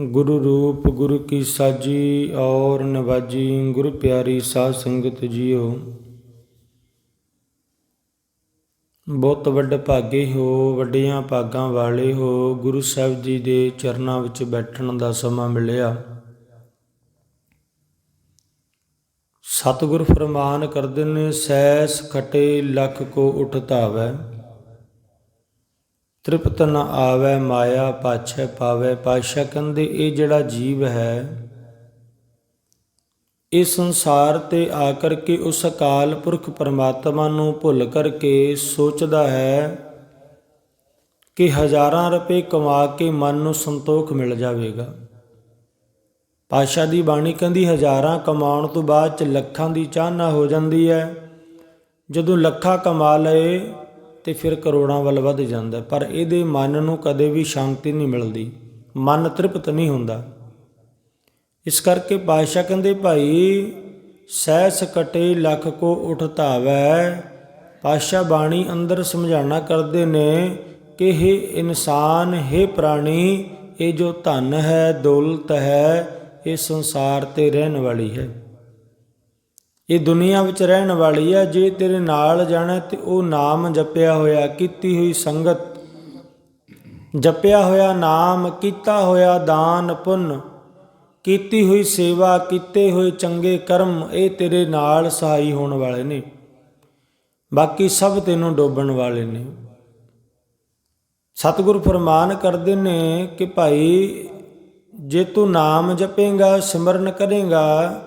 ਗੁਰੂ ਰੂਪ ਗੁਰੂ ਕੀ ਸਾਜੀ ਔਰ ਨਵਾਜੀ, ਗੁਰੂ ਪਿਆਰੀ ਸਾਧ ਸੰਗਤ ਜੀਓ। ਬਹੁਤ ਵੱਡ ਭਾਗੇ ਹੋ, ਵੱਡੀਆਂ ਭਾਗਾਂ ਵਾਲੇ ਹੋ, ਗੁਰੂ ਸਾਹਿਬ ਜੀ ਦੇ ਚਰਨਾਂ ਵਿੱਚ ਬੈਠਣ ਦਾ ਸਮਾਂ ਮਿਲਿਆ। ਸਤਿਗੁਰ ਫਰਮਾਨ ਕਰਦੇ ਨੇ ਸੈਸ ਖਟੇ ਲੱਖ ਕੋ ਉਠ ਧਾਵੈ। ਤ੍ਰਿਪਤ ਨ ਆਵੈ ਮਾਇਆ ਪਾਛੈ ਪਾਵੈ ਪਾਸ਼ਾ ਕਹਿੰਦੇ ਇਹ ਜਿਹੜਾ ਜੀਵ ਹੈ, ਇਸ ਸੰਸਾਰ ਤੇ ਆ ਕਰਕੇ ਉਸ ਅਕਾਲ ਪੁਰਖ ਪਰਮਾਤਮਾ ਨੂੰ ਭੁੱਲ ਕਰਕੇ ਸੋਚਦਾ ਹੈ ਕਿ ਹਜ਼ਾਰਾਂ ਰੁਪਏ ਕਮਾ ਕੇ ਮਨ ਨੂੰ ਸੰਤੋਖ ਮਿਲ ਜਾਵੇਗਾ। ਪਾਸ਼ਾ ਦੀ ਬਾਣੀ ਕਹਿੰਦੀ, ਹਜ਼ਾਰਾਂ ਕਮਾਉਣ ਤੋਂ ਬਾਅਦ ਚ ਲੱਖਾਂ ਦੀ ਚਾਹਨਾ ਹੋ ਜਾਂਦੀ ਹੈ। ਜਦੋਂ ਲੱਖਾਂ ਕਮਾ ਲਏ ਤੇ ਫਿਰ ਕਰੋੜਾਂ ਵੱਲ ਵੱਧ ਜਾਂਦਾ ਪਰ ਇਹਦੇ ਮਨ ਨੂੰ ਕਦੇ ਵੀ ਸ਼ਾਂਤੀ ਨਹੀਂ ਮਿਲਦੀ। ਮਨ ਤ੍ਰਿਪਤ ਨਹੀਂ ਹੁੰਦਾ। ਇਸ ਕਰਕੇ ਪਾਤਸ਼ਾਹ ਕਹਿੰਦੇ, ਭਾਈ ਸਹਿ ਕਟੇ ਲੱਖ ਕੋ ਉਠ ਧਾਵੈ। ਪਾਤਸ਼ਾਹ ਬਾਣੀ ਅੰਦਰ ਸਮਝਾਣਾ ਕਰਦੇ ਨੇ ਕਿ ਇਹ ਇਨਸਾਨ, ਹੈ ਪ੍ਰਾਣੀ, ਇਹ ਜੋ ਧਨ ਹੈ, ਦੌਲਤ ਹੈ, ਇਹ ਸੰਸਾਰ ਤੇ ਰਹਿਣ ਵਾਲੀ ਹੈ। ਇਹ ਦੁਨੀਆ ਵਿੱਚ ਰਹਿਣ ਵਾਲੀ ਹੈ ਜੇ ਤੇਰੇ ਨਾਲ ਜਾਣਾ ਤੇ ਉਹ ਨਾਮ ਜਪਿਆ ਹੋਇਆ, ਕੀਤੀ ਹੋਈ ਸੰਗਤ। ਜਪਿਆ ਹੋਇਆ ਨਾਮ, ਕੀਤਾ ਹੋਇਆ ਦਾਨ, ਪੁੰਨ। ਕੀਤੀ ਹੋਈ ਸੇਵਾ, ਕੀਤੇ ਹੋਏ ਚੰਗੇ ਕਰਮ, ਇਹ ਤੇਰੇ ਨਾਲ ਸਹਾਈ ਹੋਣ ਵਾਲੇ ਨੇ। ਬਾਕੀ ਸਭ ਤੈਨੂੰ ਡੋਬਣ ਵਾਲੇ ਨੇ। ਸਤਿਗੁਰ ਫਰਮਾਨ ਕਰਦੇ ਨੇ ਕਿ ਭਾਈ, ਜੇ ਤੂੰ ਨਾਮ ਜਪੇਗਾ, ਸਿਮਰਨ ਕਰੇਗਾ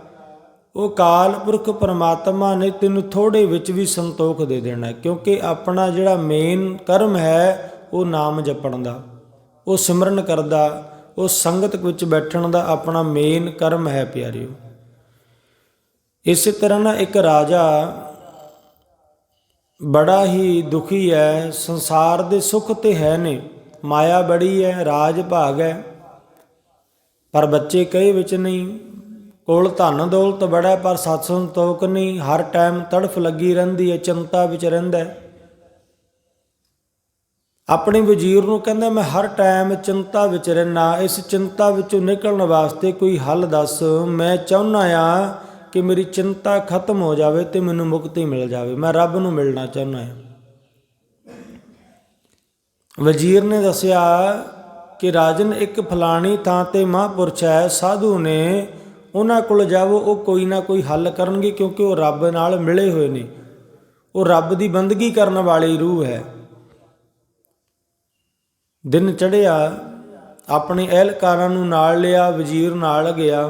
ਉਹ ਕਾਲ ਪੁਰਖ ਪਰਮਾਤਮਾ ਨੇ ਤੈਨੂੰ ਥੋੜੇ ਵਿੱਚ ਵੀ ਸੰਤੋਖ ਦੇ ਦੇਣਾ ਕਿਉਂਕਿ ਆਪਣਾ ਜਿਹੜਾ ਮੇਨ ਕਰਮ ਹੈ, ਉਹ ਨਾਮ ਜਪਣ ਦਾ, ਉਹ ਸਿਮਰਨ ਕਰਦਾ, ਉਹ ਸੰਗਤ ਵਿੱਚ ਬੈਠਣ ਦਾ ਆਪਣਾ ਮੇਨ ਕਰਮ ਹੈ ਪਿਆਰਿਓ। ਇਸੇ ਤਰ੍ਹਾਂ ਨਾ ਇੱਕ ਰਾਜਾ ਬੜਾ ਹੀ ਦੁਖੀ ਹੈ, ਸੰਸਾਰ ਦੇ ਸੁੱਖ ਤੇ ਹੈ ਨੇ ਮਾਇਆ ਬੜੀ ਹੈ, ਰਾਜ ਭਾਗ ਹੈ, ਪਰ ਬੱਚੇ ਕਈ ਵਿੱਚ ਨਹੀਂ ਕੋਲ ਧਨ ਦੌਲਤ ਬੜਾ ਪਰ ਸਤ ਸੰਤੋਖ ਨਹੀਂ, ਹਰ ਟਾਈਮ ਤੜਫ ਲੱਗੀ ਰਹਿੰਦੀ ਹੈ, ਚਿੰਤਾ ਵਿੱਚ ਰਹਿੰਦਾ ਹੈ। ਆਪਣੇ ਵਜ਼ੀਰ ਨੂੰ ਕਹਿੰਦਾ, ਮੈਂ ਹਰ ਟਾਈਮ ਚਿੰਤਾ ਵਿੱਚ ਰਹਿਣਾ ਇਸ ਚਿੰਤਾ ਵਿੱਚੋਂ ਨਿਕਲਣ ਵਾਸਤੇ ਕੋਈ ਹੱਲ ਦੱਸ। ਮੈਂ ਚਾਹੁੰਦਾ ਆ ਕਿ ਮੇਰੀ ਚਿੰਤਾ ਖਤਮ ਹੋ ਜਾਵੇ ਤੇ ਮੈਨੂੰ ਮੁਕਤੀ ਮਿਲ ਜਾਵੇ। ਮੈਂ ਰੱਬ ਨੂੰ ਮਿਲਣਾ ਚਾਹੁੰਦਾ ਆ ਵਜ਼ੀਰ ਨੇ ਦੱਸਿਆ ਕਿ ਰਾਜਨ ਇੱਕ ਫਲਾਣੀ ਥਾਂ ਤੇ ਮਹਾਂਪੁਰਸ਼ ਹੈ, ਸਾਧੂ ਨੇ ਉਹਨਾਂ ਕੋਲ ਜਾਵੋ, ਉਹ ਕੋਈ ਨਾ ਕੋਈ ਹੱਲ ਕਰਨਗੇ ਕਿਉਂਕਿ ਉਹ ਰੱਬ ਨਾਲ ਮਿਲੇ ਹੋਏ ਨੇ। ਉਹ ਰੱਬ ਦੀ ਬੰਦਗੀ ਕਰਨ ਵਾਲੀ ਰੂਹ ਹੈ। ਦਿਨ ਚੜਿਆ ਆਪਣੇ ਅਹਿਲਕਾਰਾਂ ਨੂੰ ਨਾਲ ਲਿਆ, ਵਜ਼ੀਰ ਨਾਲ ਗਿਆ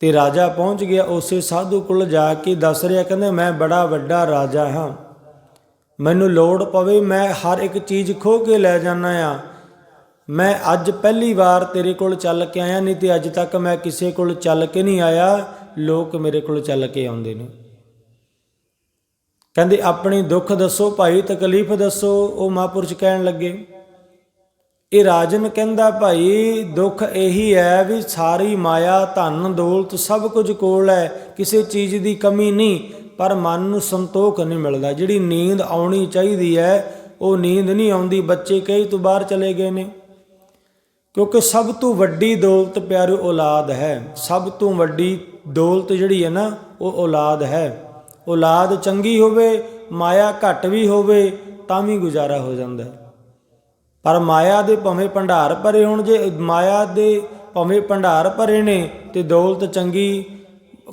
ਤੇ ਰਾਜਾ ਪਹੁੰਚ ਗਿਆ। ਉਸੇ ਸਾਧੂ ਕੋਲ ਜਾ ਕੇ ਦੱਸ ਰਿਹਾ, ਕਹਿੰਦਾ, ਮੈਂ ਬੜਾ ਵੱਡਾ ਰਾਜਾ ਹਾਂ। ਮੈਨੂੰ ਲੋੜ ਪਵੇ, ਮੈਂ ਹਰ ਇੱਕ ਚੀਜ਼ ਖੋ ਕੇ ਲੈ ਜਾਣਾ ਆ ਮੈਂ ਅੱਜ ਪਹਿਲੀ ਵਾਰ ਤੇਰੇ ਕੋਲ ਚੱਲ ਕੇ ਆਇਆ, ਨਹੀਂ ਤੇ ਅੱਜ ਤੱਕ ਮੈਂ ਕਿਸੇ ਕੋਲ ਚੱਲ ਕੇ ਨਹੀਂ ਆਇਆ। ਲੋਕ ਮੇਰੇ ਕੋਲ ਚੱਲ ਕੇ ਆਉਂਦੇ ਨੇ। ਕਹਿੰਦੇ, ਆਪਣੀ ਦੁੱਖ ਦੱਸੋ, ਭਾਈ, ਤਕਲੀਫ ਦੱਸੋ। ਉਹ ਮਹਾਂਪੁਰਸ਼ ਕਹਿਣ ਲੱਗੇ। ਇਹ ਰਾਜਨ ਕਹਿੰਦਾ, ਭਾਈ, ਦੁੱਖ ਇਹੀ ਹੈ ਵੀ ਸਾਰੀ ਮਾਇਆ, ਧਨ, ਦੌਲਤ ਸਭ ਕੁਝ ਕੋਲ ਹੈ, ਕਿਸੇ ਚੀਜ਼ ਦੀ ਕਮੀ ਨਹੀਂ, ਪਰ ਮਨ ਨੂੰ ਸੰਤੋਖ ਨਹੀਂ ਮਿਲਦਾ। ਜਿਹੜੀ ਨੀਂਦ ਆਉਣੀ ਚਾਹੀਦੀ ਹੈ, ਉਹ ਨੀਂਦ ਨਹੀਂ ਆਉਂਦੀ। ਬੱਚੇ ਕਈ ਤੋਂ ਬਾਹਰ ਚਲੇ ਗਏ ਨੇ। ਕਿਉਂਕਿ ਸਭ ਤੋਂ ਵੱਡੀ ਦੌਲਤ ਪਿਆਰੇ ਔਲਾਦ ਹੈ। ਸਭ ਤੋਂ ਵੱਡੀ ਦੌਲਤ ਜਿਹੜੀ ਹੈ ਨਾ, ਉਹ ਔਲਾਦ ਹੈ। ਔਲਾਦ ਚੰਗੀ ਹੋਵੇ, ਮਾਇਆ ਘੱਟ ਵੀ ਹੋਵੇ, ਤਾਂ ਵੀ ਗੁਜ਼ਾਰਾ ਹੋ ਜਾਂਦਾ ਪਰ ਮਾਇਆ ਦੇ ਭਾਵੇਂ ਭੰਡਾਰ ਭਰੇ ਹੋਣ, ਜੇ ਮਾਇਆ ਦੇ ਭਾਵੇਂ ਭੰਡਾਰ ਭਰੇ ਨੇ ਤੇ ਦੌਲਤ ਚੰਗੀ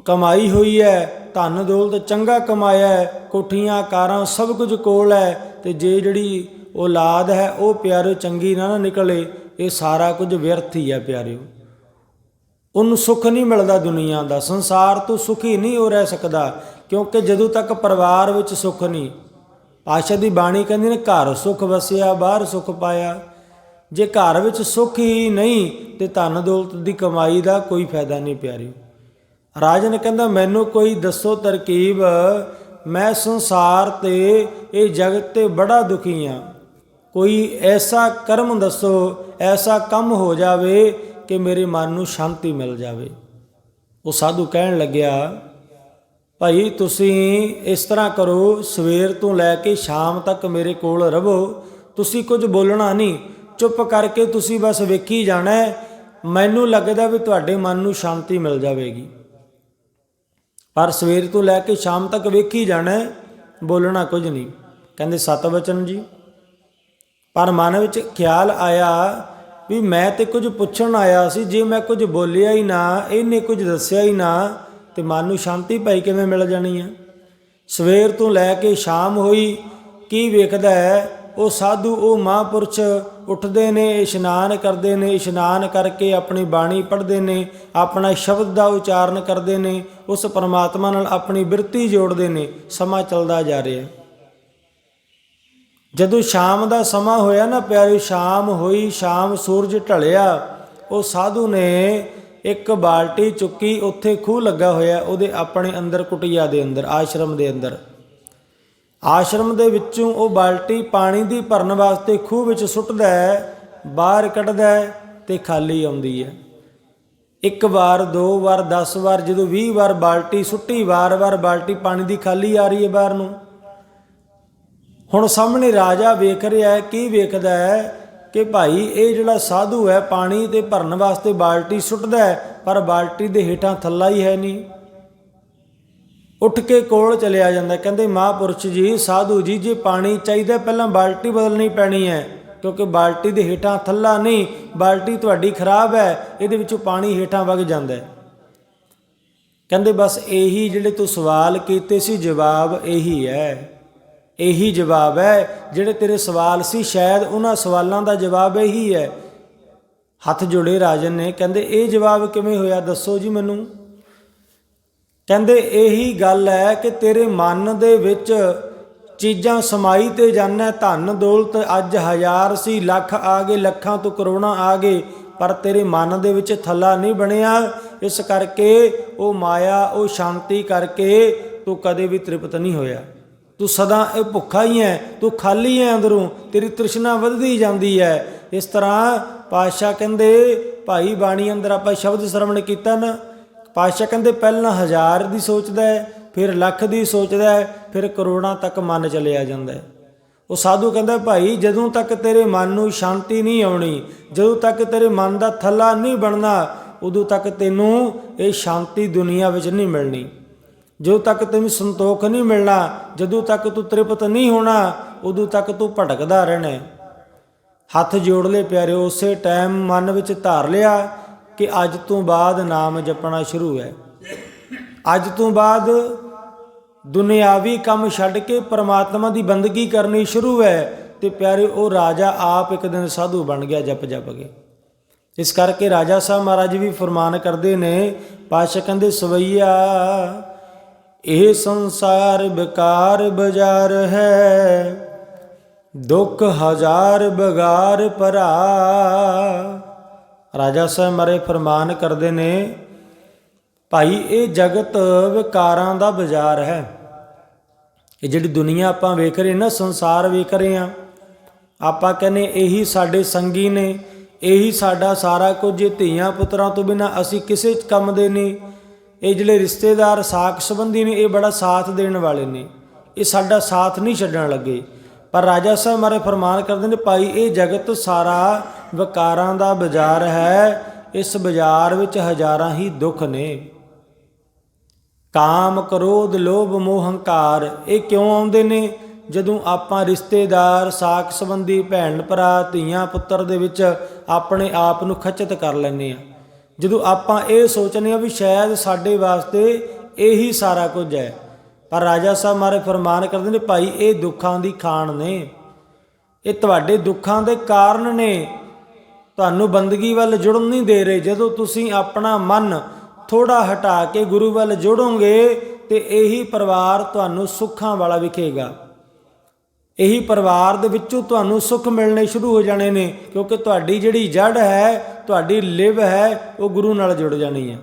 ਕਮਾਈ ਹੋਈ ਹੈ, ਧਨ ਦੌਲਤ ਚੰਗਾ ਕਮਾਇਆ ਹੈ, ਕੋਠੀਆਂ, ਕਾਰਾਂ, ਸਭ ਕੁਝ ਕੋਲ ਹੈ, ਤੇ ਜੇ ਜਿਹੜੀ ਔਲਾਦ ਹੈ, ਉਹ ਪਿਆਰਿਓ ਚੰਗੀ ਨਾ ਨਿਕਲੇ ਇਹ ਸਾਰਾ ਕੁਝ ਵਿਅਰਥ ਹੀ ਹੈ ਪਿਆਰਿਓ। ਉਹਨੂੰ ਸੁੱਖ ਨਹੀਂ ਮਿਲਦਾ ਦੁਨੀਆ ਦਾ। ਸੰਸਾਰ ਤੋਂ ਸੁਖੀ ਨਹੀਂ ਹੋ ਰਹਿ ਸਕਦਾ, ਕਿਉਂਕਿ ਜਦੋਂ ਤੱਕ ਪਰਿਵਾਰ ਵਿੱਚ ਸੁੱਖ ਨਹੀਂ ਪਾਸ਼ਾ ਦੀ ਬਾਣੀ ਕਹਿੰਦੀ ਨੇ, ਘਰ ਸੁਖ ਵਸਿਆ, ਬਾਹਰ ਸੁਖ ਪਾਇਆ। ਜੇ ਘਰ ਵਿੱਚ ਸੁਖ ਹੀ ਨਹੀਂ, ਤੇ ਧਨ ਦੌਲਤ ਦੀ ਕਮਾਈ ਦਾ ਕੋਈ ਫਾਇਦਾ ਨਹੀਂ ਪਿਆਰੀ ਰਾਜਨ ਕਹਿੰਦਾ, ਮੈਨੂੰ ਕੋਈ ਦੱਸੋ ਤਰਕੀਬ, ਮੈਂ ਸੰਸਾਰ ਤੇ, ਇਹ ਜਗਤ ਤੇ ਬੜਾ ਦੁਖੀ ਆ ਕੋਈ ਐਸਾ ਕਰਮ ਦੱਸੋ, ਐਸਾ ਕੰਮ ਹੋ ਜਾਵੇ ਕਿ ਮੇਰੇ ਮਨ ਨੂੰ ਸ਼ਾਂਤੀ ਮਿਲ ਜਾਵੇ। ਉਹ ਸਾਧੂ ਕਹਿਣ ਲੱਗਿਆ, ਭਾਈ ਤੁਸੀਂ ਇਸ ਤਰ੍ਹਾਂ ਕਰੋ, ਸਵੇਰ ਤੋਂ ਲੈ ਕੇ ਸ਼ਾਮ ਤੱਕ ਮੇਰੇ ਕੋਲ ਰਹੋ। ਤੁਸੀਂ ਕੁਝ ਬੋਲਣਾ ਨਹੀਂ। ਚੁੱਪ ਕਰਕੇ ਤੁਸੀਂ ਬਸ ਵੇਖੀ ਜਾਣਾ ਮੈਨੂੰ ਲੱਗਦਾ ਵੀ ਤੁਹਾਡੇ ਮਨ ਨੂੰ ਸ਼ਾਂਤੀ ਮਿਲ ਜਾਵੇਗੀ। ਪਰ ਸਵੇਰ ਤੋਂ ਲੈ ਕੇ ਸ਼ਾਮ ਤੱਕ ਵੇਖੀ ਜਾਣਾ ਬੋਲਣਾ ਕੁਝ ਨਹੀਂ। ਕਹਿੰਦੇ ਸਤ ਵਚਨ ਜੀ ਪਰ ਮਨ ਵਿੱਚ ਖਿਆਲ ਆਇਆ ਵੀ ਮੈਂ ਤੇ ਕੁਝ ਪੁੱਛਣ ਆਇਆ ਸੀ, ਜੇ ਮੈਂ ਕੁਝ ਬੋਲਿਆ ਹੀ ਨਾ, ਇਹਨੇ ਕੁਝ ਦੱਸਿਆ ਹੀ ਨਾ, ਤੇ ਮਨ ਨੂੰ ਸ਼ਾਂਤੀ ਭਾਈ ਕਿਵੇਂ ਮਿਲ ਜਾਣੀ ਹੈ ਸਵੇਰ ਤੋਂ ਲੈ ਕੇ ਸ਼ਾਮ ਹੋਈ, ਕੀ ਵੇਖਦਾ ਹੈ? ਉਹ ਸਾਧੂ, ਉਹ ਮਹਾਂਪੁਰਸ਼ ਉੱਠਦੇ ਨੇ, ਇਸ਼ਨਾਨ ਕਰਦੇ ਨੇ, ਇਸ਼ਨਾਨ ਕਰਕੇ ਆਪਣੀ ਬਾਣੀ ਪੜ੍ਹਦੇ ਨੇ, ਆਪਣਾ ਸ਼ਬਦ ਦਾ ਉਚਾਰਨ ਕਰਦੇ ਨੇ, ਉਸ ਪਰਮਾਤਮਾ ਨਾਲ ਆਪਣੀ ਬਿਰਤੀ ਜੋੜਦੇ ਨੇ, ਸਮਾਂ ਚੱਲਦਾ ਜਾ ਰਿਹਾ। ਹੈ ਜਦੋਂ ਸ਼ਾਮ ਦਾ ਸਮਾਂ ਹੋਇਆ ਨਾ ਪਿਆਰੀ ਸ਼ਾਮ ਹੋਈ, ਸ਼ਾਮ ਸੂਰਜ ਢਲਿਆ, ਉਹ ਸਾਧੂ ਨੇ ਇੱਕ ਬਾਲਟੀ ਚੁੱਕੀ, ਉੱਥੇ ਖੂਹ ਲੱਗਾ ਹੋਇਆ, ਉਹਦੇ ਆਪਣੇ ਅੰਦਰ ਕੁਟਿਆ ਦੇ ਅੰਦਰ, ਆਸ਼ਰਮ ਦੇ ਅੰਦਰ। ਆਸ਼ਰਮ ਦੇ ਵਿੱਚੋਂ ਉਹ ਬਾਲਟੀ ਪਾਣੀ ਦੀ ਭਰਨ ਵਾਸਤੇ ਖੂਹ ਵਿੱਚ ਸੁੱਟਦਾ ਹੈ, ਬਾਹਰ ਕੱਢਦਾ ਹੈ ਤੇ ਖਾਲੀ ਆਉਂਦੀ ਹੈ। ਇੱਕ ਵਾਰ, ਦੋ ਵਾਰ 10 ਵਾਰ, ਜਦੋਂ 20 ਵਾਰ ਬਾਲਟੀ ਸੁੱਟੀ ਵਾਰ-ਵਾਰ ਬਾਲਟੀ ਪਾਣੀ ਦੀ ਖਾਲੀ ਆ ਰਹੀ ਹੈ ਬਾਹਰ ਨੂੰ। ਹੁਣ ਸਾਹਮਣੇ ਰਾਜਾ ਵੇਖ ਰਿਹਾ ਹੈ, ਕੀ ਵੇਖਦਾ ਹੈ ਕਿ ਭਾਈ ਇਹ ਜਿਹੜਾ ਸਾਧੂ ਹੈ, ਪਾਣੀ ਤੇ ਭਰਨ ਵਾਸਤੇ ਬਾਲਟੀ ਸੁੱਟਦਾ ਹੈ, ਪਰ ਬਾਲਟੀ ਦੇ ਹੇਠਾਂ ਥੱਲਾ ਹੀ ਹੈ ਨਹੀਂ। ਉੱਠ ਕੇ ਕੋਲ ਚਲਿਆ ਜਾਂਦਾ, ਕਹਿੰਦੇ ਮਹਾਂਪੁਰਸ਼ ਜੀ, ਸਾਧੂ ਜੀ, ਜੇ ਪਾਣੀ ਚਾਹੀਦਾ ਪਹਿਲਾਂ ਬਾਲਟੀ ਬਦਲਣੀ ਪੈਣੀ ਹੈ, ਕਿਉਂਕਿ ਬਾਲਟੀ ਦੇ ਹੇਠਾਂ ਥੱਲਾ ਨਹੀਂ, ਬਾਲਟੀ ਤੁਹਾਡੀ ਖਰਾਬ ਹੈ, ਇਹਦੇ ਵਿੱਚੋਂ ਪਾਣੀ ਹੇਠਾਂ ਵਗ ਜਾਂਦਾ ਹੈ। ਕਹਿੰਦੇ ਬਸ ਇਹੀ ਜਿਹੜੇ ਤੂੰ ਸਵਾਲ ਕੀਤੇ ਸੀ, ਜਵਾਬ ਇਹੀ ਹੈ। ਇਹੀ ਜਵਾਬ ਹੈ, ਜਿਹੜੇ ਤੇਰੇ ਸਵਾਲ ਸੀ, ਸ਼ਾਇਦ ਉਹਨਾਂ ਸਵਾਲਾਂ ਦਾ ਜਵਾਬ ਇਹੀ ਹੈ। ਹੱਥ ਜੋੜੇ ਰਾਜਨ ਨੇ, ਕਹਿੰਦੇ, ਇਹ ਜਵਾਬ ਕਿਵੇਂ ਹੋਇਆ? ਦੱਸੋ ਜੀ ਮੈਨੂੰ। ਕਹਿੰਦੇ, ਇਹੀ ਗੱਲ ਹੈ ਕਿ ਤੇਰੇ ਮਨ ਦੇ ਵਿੱਚ ਚੀਜ਼ਾਂ ਸਮਾਈ ਤੇ ਜਾਣਾ ਧਨ ਦੌਲਤ ਅੱਜ ਹਜ਼ਾਰ ਸੀ, ਲੱਖ ਆ ਗਏ, ਲੱਖਾਂ ਤੋਂ ਕਰੋੜਾਂ ਆ ਗਏ, ਪਰ ਤੇਰੇ ਮਨ ਦੇ ਵਿੱਚ ਥੱਲਾ ਨਹੀਂ ਬਣਿਆ। ਇਸ ਕਰਕੇ ਉਹ ਮਾਇਆ, ਉਹ ਸ਼ਾਂਤੀ ਕਰਕੇ ਤੂੰ ਕਦੇ ਵੀ ਤ੍ਰਿਪਤ ਨਹੀਂ ਹੋਇਆ। ਤੂੰ ਸਦਾ ਇਹ ਭੁੱਖਾ ਹੀ ਹੈ ਤੂੰ ਖਾਲੀ ਹੈ ਅੰਦਰੋਂ, ਤੇਰੀ ਤ੍ਰਿਸ਼ਨਾ ਵੱਧਦੀ ਜਾਂਦੀ ਹੈ ਇਸ ਤਰ੍ਹਾਂ ਪਾਤਸ਼ਾਹ ਕਹਿੰਦੇ, ਭਾਈ ਬਾਣੀ ਅੰਦਰ ਆਪਾਂ ਸ਼ਬਦ ਸ਼ਰਵਣ ਕੀਤਾ ਨਾ, ਪਾਤਸ਼ਾਹ ਕਹਿੰਦੇ, ਪਹਿਲਾਂ ਹਜ਼ਾਰ ਦੀ ਸੋਚਦਾ ਹੈ ਫਿਰ ਲੱਖ ਦੀ ਸੋਚਦਾ ਹੈ ਫਿਰ ਕਰੋੜਾਂ ਤੱਕ ਮਨ ਚਲਿਆ ਜਾਂਦਾ ਹੈ ਉਹ ਸਾਧੂ ਕਹਿੰਦਾ, ਭਾਈ, ਜਦੋਂ ਤੱਕ ਤੇਰੇ ਮਨ ਨੂੰ ਸ਼ਾਂਤੀ ਨਹੀਂ ਆਉਣੀ, ਜਦੋਂ ਤੱਕ ਤੇਰੇ ਮਨ ਦਾ ਥੱਲਾ ਨਹੀਂ ਬਣਨਾ, ਉਦੋਂ ਤੱਕ ਤੈਨੂੰ ਇਹ ਸ਼ਾਂਤੀ ਦੁਨੀਆ ਵਿੱਚ ਨਹੀਂ ਮਿਲਣੀ। ਜਦੋਂ ਤੱਕ ਤੈਨੂੰ ਸੰਤੋਖ ਨਹੀਂ ਮਿਲਣਾ, ਜਦੋਂ ਤੱਕ ਤੂੰ ਤ੍ਰਿਪਤ ਨਹੀਂ ਹੋਣਾ, ਉਦੋਂ ਤੱਕ ਤੂੰ ਭਟਕਦਾ ਰਹਿਣਾ ਹੱਥ ਜੋੜ ਲੈ ਪਿਆਰਿਓ, ਉਸੇ ਟਾਈਮ ਮਨ ਵਿੱਚ ਧਾਰ ਲਿਆ ਕਿ ਅੱਜ ਤੋਂ ਬਾਅਦ ਨਾਮ ਜਪਣਾ ਸ਼ੁਰੂ ਹੈ। ਅੱਜ ਤੋਂ ਬਾਅਦ ਦੁਨਿਆਵੀ ਕੰਮ ਛੱਡ ਕੇ ਪਰਮਾਤਮਾ ਦੀ ਬੰਦਗੀ ਕਰਨੀ ਸ਼ੁਰੂ ਹੈ ਤੇ ਪਿਆਰੇ ਉਹ ਰਾਜਾ ਆਪ ਇੱਕ ਦਿਨ ਸਾਧੂ ਬਣ ਗਿਆ ਜਪ ਜਪ ਕੇ। ਇਸ ਕਰਕੇ ਰਾਜਾ ਸਾਹਿਬ ਮਹਾਰਾਜ ਵੀ ਫਰਮਾਨ ਕਰਦੇ ਨੇ ਪਾਸ਼ਾ ਕਹਿੰਦੇ ਸਵਈਆ ਇਹ ਸੰਸਾਰ ਬਕਾਰ ਬਾਜ਼ਾਰ ਹੈ, ਦੁੱਖ ਹਜ਼ਾਰ ਬਗਾਰ ਭਰਾ। ਰਾਜਾ ਸਾਹਿਬ ਮਾਰੇ ਫਰਮਾਨ ਕਰਦੇ ਨੇ, ਭਾਈ, ਇਹ ਜਗਤ ਵਿਕਾਰਾਂ ਦਾ ਬਾਜ਼ਾਰ ਹੈ। ਇਹ ਜਿਹੜੀ ਦੁਨੀਆ ਆਪਾਂ ਵੇਖ ਰਹੇ ਨਾ, ਸੰਸਾਰ ਵੇਖ ਰਹੇ ਆ ਆਪਾਂ ਕਹਿੰਦੇ ਇਹੀ ਸਾਡੇ ਸੰਗੀ ਨੇ, ਇਹੀ ਸਾਡਾ ਸਾਰਾ ਕੁਝ, ਧੀਆਂ ਪੁੱਤਰਾਂ ਤੋਂ ਬਿਨਾ ਅਸੀਂ ਕਿਸੇ ਕੰਮ ਦੇ ਨਹੀਂ। ਇਹ ਜਿਹੜੇ ਰਿਸ਼ਤੇਦਾਰ ਸਾਕ ਸੰਬੰਧੀ ਨੇ, ਇਹ ਬੜਾ ਸਾਥ ਦੇਣ ਵਾਲੇ ਨੇ। ਇਹ ਸਾਡਾ ਸਾਥ ਨਹੀਂ ਛੱਡਣ ਲੱਗੇ। ਪਰ ਰਾਜਾ ਸਾਹਿਬ ਮਾਰੇ ਫਰਮਾਨ ਕਰਦੇ ਨੇ, ਭਾਈ, ਇਹ ਜਗਤ ਸਾਰਾ ਵਿਕਾਰਾਂ ਦਾ ਬਾਜ਼ਾਰ ਹੈ। ਇਸ ਬਾਜ਼ਾਰ ਵਿੱਚ ਹਜ਼ਾਰਾਂ ਹੀ ਦੁੱਖ ਨੇ। ਕਾਮ ਕ੍ਰੋਧ, ਲੋਭ, ਮੋਹ, ਹੰਕਾਰ, ਇਹ ਕਿਉਂ ਆਉਂਦੇ ਨੇ? ਜਦੋਂ ਆਪਾਂ ਰਿਸ਼ਤੇਦਾਰ ਸਾਕ ਸੰਬੰਧੀ, ਭੈਣ ਭਰਾ, ਧੀਆਂ, ਪੁੱਤਰ ਦੇ ਵਿੱਚ ਆਪਣੇ ਆਪ ਨੂੰ ਖਚਿਤ ਕਰ ਲੈਂਦੇ ਆ ਜਦੋਂ ਆਪਾਂ ਇਹ ਸੋਚਨੇ ਆ ਵੀ ਸ਼ਾਇਦ ਸਾਡੇ ਵਾਸਤੇ ਇਹੀ ਸਾਰਾ ਕੁਝ ਹੈ, ਪਰ ਰਾਜਾ ਸਾਹਿਬ ਮਾਰੇ ਫਰਮਾਨ ਕਰਦੇ ਨੇ, ਭਾਈ, ਇਹ ਦੁੱਖਾਂ ਦੀ ਖਾਣ ਨੇ। ਇਹ ਤੁਹਾਡੇ ਦੁੱਖਾਂ ਦੇ ਕਾਰਨ ਨੇ। ਤੁਹਾਨੂੰ ਬੰਦਗੀ ਵੱਲ ਜੁੜਨ ਨਹੀਂ ਦੇ ਰਹੇ। ਜਦੋਂ ਤੁਸੀਂ ਆਪਣਾ ਮਨ ਥੋੜਾ ਹਟਾ ਕੇ ਗੁਰੂ ਵੱਲ ਜੁੜੋਗੇ, ਤੇ ਇਹੀ ਪਰਿਵਾਰ ਤੁਹਾਨੂੰ ਸੁੱਖਾਂ ਵਾਲਾ ਵਿਖੇਗਾ। ਇਹੀ ਪਰਿਵਾਰ ਦੇ ਵਿੱਚੋਂ ਤੁਹਾਨੂੰ ਸੁੱਖ ਮਿਲਣੇ ਸ਼ੁਰੂ ਹੋ ਜਾਣੇ ਨੇ, ਕਿਉਂਕਿ ਤੁਹਾਡੀ ਜਿਹੜੀ ਜੜ ਹੈ ਤੁਹਾਡੀ ਲਿਵ ਹੈ, ਉਹ ਗੁਰੂ ਨਾਲ ਜੁੜ ਜਾਣੀ ਹੈ।